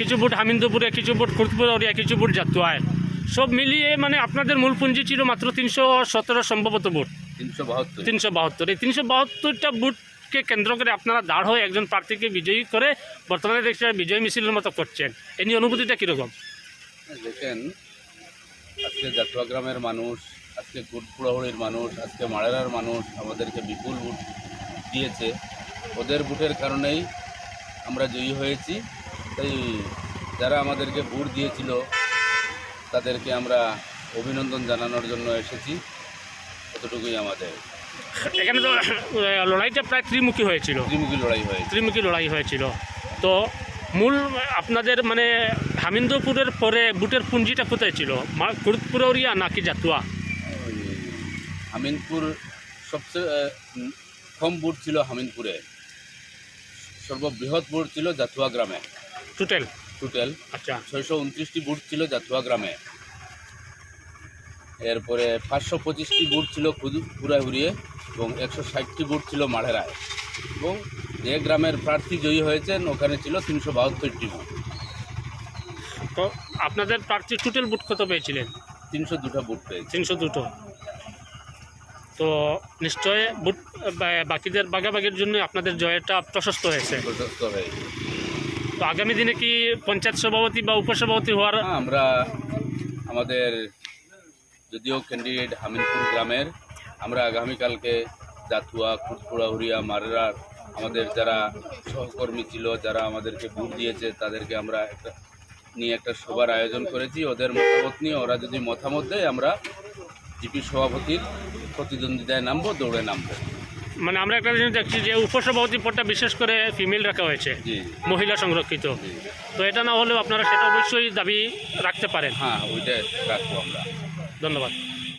কিছু বুট হামিন্দপুরে কিছু বুট খুরদপুরিয়া কিছু বুট জাতুয়ায় সব মিলিয়ে মানে আপনাদের মূল পুঁজি ছিল মাত্র তিনশো সতেরো সম্ভবত বুট তিনশো বাহাত্তর। তিনশো বাহাত্তর। এই তিনশো বাহাত্তরটা বুথকে কেন্দ্র করে আপনারা দাঁড় হয়ে একজন প্রার্থীকে বিজয়ী করে বর্তমানে দেখছি বিজয় মিছিলের মতো করছেন। এই নিয়ে অনুভূতিটা কীরকম? দেখেন আজকে জাতুয়া গ্রামের মানুষ আজকে কুটপুড়াহুড়ির মানুষ আজকে মাড়েরার মানুষ আমাদেরকে বিপুল ভোট দিয়েছে। ওদের ভোটের কারণেই আমরা জয়ী হয়েছি। তাই যারা আমাদেরকে ভোট দিয়েছিল তাদেরকে আমরা অভিনন্দন জানানোর জন্য এসেছি। এতটুকুই আমাদের। এখানে তো লড়াইটা প্রায় ত্রিমুখী হয়েছিল। ত্রিমুখী লড়াই হয়েছে। ত্রিমুখী লড়াই হয়েছিল। তো মূল আপনাদের মানে হামিন্দপুরের পরে বুটের পুঞ্জিটা কোথায় ছিল? কুরুদপুরিয়া নাকি জাতুয়া? হামিনপুর সবচেয়ে কম বুট ছিল হামিনপুরে সর্ববৃহৎ বুট ছিল জাতুয়া গ্রামে। টোটাল টোটাল আচ্ছা। ছয়শো উনত্রিশটি বুট ছিল জাতুয়া গ্রামে। এরপরে পাঁচশো পঁচিশটি বুট ছিল হুড়িয়ে এবং একশো ষাটটি বুট ছিল মাঢেরায় এবং যে গ্রামের প্রার্থী জয়ী হয়েছেন ওখানে ছিল তিনশো বাহাত্তরটি বুট। তো আপনাদের প্রার্থী টোটাল বুট কত পেয়েছিলেন? তিনশো দুটো বুট পেয়েছে। তিনশো দুটো। তো নিশ্চয় বুট বাকিদের বাগাবাগির জন্য আপনাদের জয়টা প্রশস্ত হয়েছে। প্রশস্ত হয়েছে। তো আগামী দিনে কি পঞ্চায়েত সভাপতি বা উপসভাপতি হওয়ার হ্যাঁ, আমরা আমাদের যদিও ক্যান্ডিডেট হামিনপুর গ্রামের আমরা আগামীকালকে জাতুয়া খুটপুড়া হুড়িয়া মারেরার আমাদের যারা সহকর্মী ছিল যারা আমাদেরকে ভোট দিয়েছে তাদেরকে আমরা একটা নিয়ে একটা সভার আয়োজন করেছি। ওদের মতামত নিয়ে ওরা যদি মতামত দেয় আমরা জিপি সভাপতির প্রতিদ্বন্দ্বিতায় নামবো দৌড়ে নামবো। মানে আমরা একটা জিনিস দেখছি যে উপসভাপতি পদটা বিশেষ করে ফিমেল রাখা হয়েছে মহিলা সংরক্ষিত। তো এটা না হলেও আপনারা সেটা অবশ্যই দাবি রাখতে পারেন। হ্যাঁ ওইটা রাখব আমরা। ধন্যবাদ।